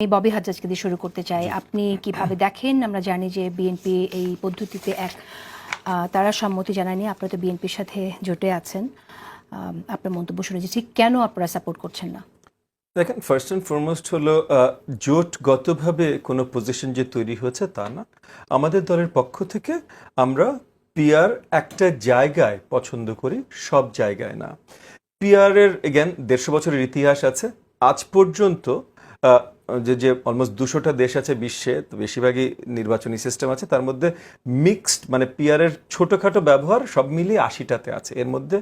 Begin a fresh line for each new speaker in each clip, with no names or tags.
আমি ববি হাজ্জাজকে দিয়ে শুরু করতে চাই। আপনি কীভাবে দেখেন? আমরা জানি যে বিএনপি এই পদ্ধতিতে এক তারা সম্মতি জানায়নি। আপনারা তো বিএনপির সাথে জোটে আছেন। আপনার মন্তব্য শুনেছি ঠিক কেন আপনারা সাপোর্ট করছেন না?
দেখেন ফার্স্ট অ্যান্ড ফরমোস্ট হলো জোটগতভাবে কোনো পজিশন যে তৈরি হয়েছে তা না। আমাদের দলের পক্ষ থেকে আমরা পিয়ার একটা জায়গায় পছন্দ করি সব জায়গায় না। পিয়ারের এগেন দেড়শো বছরের ইতিহাস আছে। আজ পর্যন্ত যে যে অলমোস্ট দুশোটা দেশ আছে বিশ্বে, তো বেশিরভাগই নির্বাচনী সিস্টেম আছে, তার মধ্যে মিক্সড মানে পিয়ারের ছোটোখাটো ব্যবহার সব মিলিয়ে আশিটাতে আছে। এর মধ্যে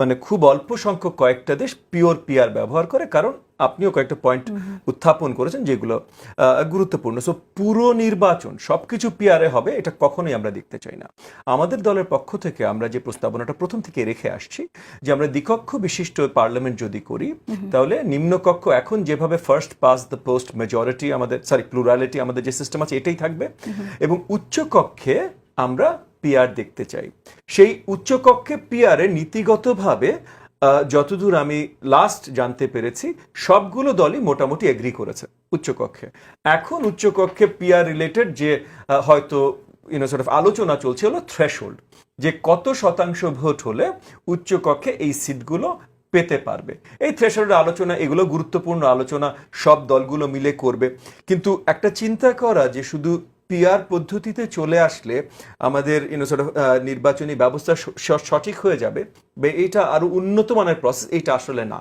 মানে খুব অল্প সংখ্যক কয়েকটা দেশ পিওর পিয়ার ব্যবহার করে, কারণ আপনিও কয়েকটা পয়েন্ট উত্থাপন করেছেন যেগুলো গুরুত্বপূর্ণ। সো পুরো নির্বাচন, সবকিছু পিয়ারে হবে, এটা কখনোই আমরা দেখতে চাই না। আমাদের দলের পক্ষ থেকে আমরা যে প্রস্তাবনাটা প্রথম থেকে রেখে আসছি, যে আমরা দ্বিকক্ষ বিশিষ্ট পার্লামেন্ট যদি করি, তাহলে নিম্নকক্ষ এখন যেভাবে first past the post majority আমাদের সরি প্লুরালিটি আমাদের যে সিস্টেম আছে, এটাই থাকবে। এবং উচ্চকক্ষে আমরা পিয়ার দেখতে চাই। সেই উচ্চকক্ষে পিয়ারে নীতিগতভাবে যতদূর আমি লাস্ট জানতে পেরেছি, সবগুলো দলই মোটামুটি এগ্রি করেছে উচ্চকক্ষে। এখন উচ্চকক্ষে পিয়ার রিলেটেড যে হয়তো ইউনো সর্ট অফ আলোচনা চলছে হলো থ্রেশহোল্ড যে কত শতাংশ ভোট হলে উচ্চকক্ষে এই সিটগুলো পেতে পারবে। এই থ্রেশহোল্ড আলোচনা, এগুলো গুরুত্বপূর্ণ আলোচনা, সব দলগুলো মিলে করবে। কিন্তু একটা চিন্তা করা যে শুধু পিআর পদ্ধতিতে চলে আসলে আমাদের ইউনো সর্ট নির্বাচনী ব্যবস্থা সঠিক হয়ে যাবে এটা আরও উন্নত মানের প্রসেস এটা আসলে না।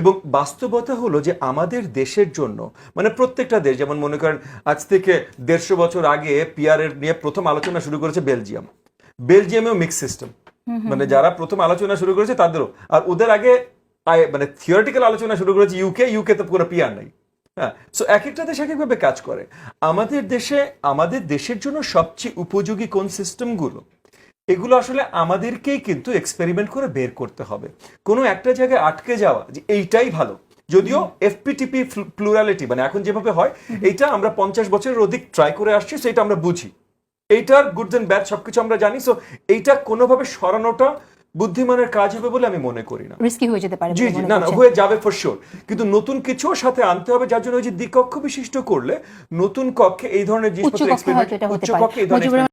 এবং বাস্তবতা হলো যে আমাদের দেশের জন্য মানে প্রত্যেকটা দেশ যেমন মনে করেন আজ থেকে দেড়শো বছর আগে পিআর এর নিয়ে প্রথম আলোচনা শুরু করেছে বেলজিয়াম। বেলজিয়ামেও মিক্স সিস্টেম মানে যারা প্রথম আলোচনা শুরু করেছে তাদেরও। আর ওদের আগে মানে থিওরিটিক্যাল আলোচনা শুরু করেছে ইউকে ইউকে তো কোনো পিআর নাই। হ্যাঁ সো এক একটা দেশ এক একভাবে কাজ করে। আমাদের দেশে আমাদের দেশের জন্য সবচেয়ে উপযোগী কোন সিস্টেমগুলো এগুলো আসলে আমাদেরকেই কিন্তু এক্সপেরিমেন্ট করে বের করতে হবে। কোনো একটা জায়গায় আটকে যাওয়া যে এইটাই ভালো। যদিও এফপিটিপি প্লুরালিটি মানে এখন যেভাবে হয় এইটা আমরা পঞ্চাশ বছরের অধিক ট্রাই করে আসছি সেটা আমরা বুঝি। এইটার গুডস এন্ড ব্যাড সবকিছু আমরা জানি সো এইটা কোনোভাবে সরানোটা বুদ্ধিমানের কাজ হবে বলে আমি মনে করি না।
রিস্কি হয়ে যেতে পারে
জি জি না না হয়ে যাবে ফর শিওর কিন্তু নতুন কিছু সাথে আনতে হবে যার জন্য ওই যে দ্বিকক্ষ বিশিষ্ট করলে নতুন কক্ষে এই ধরনের জিনিসপত্র
এক্সপেরিমেন্ট
উচ্চ
পারে।
এই ধরনের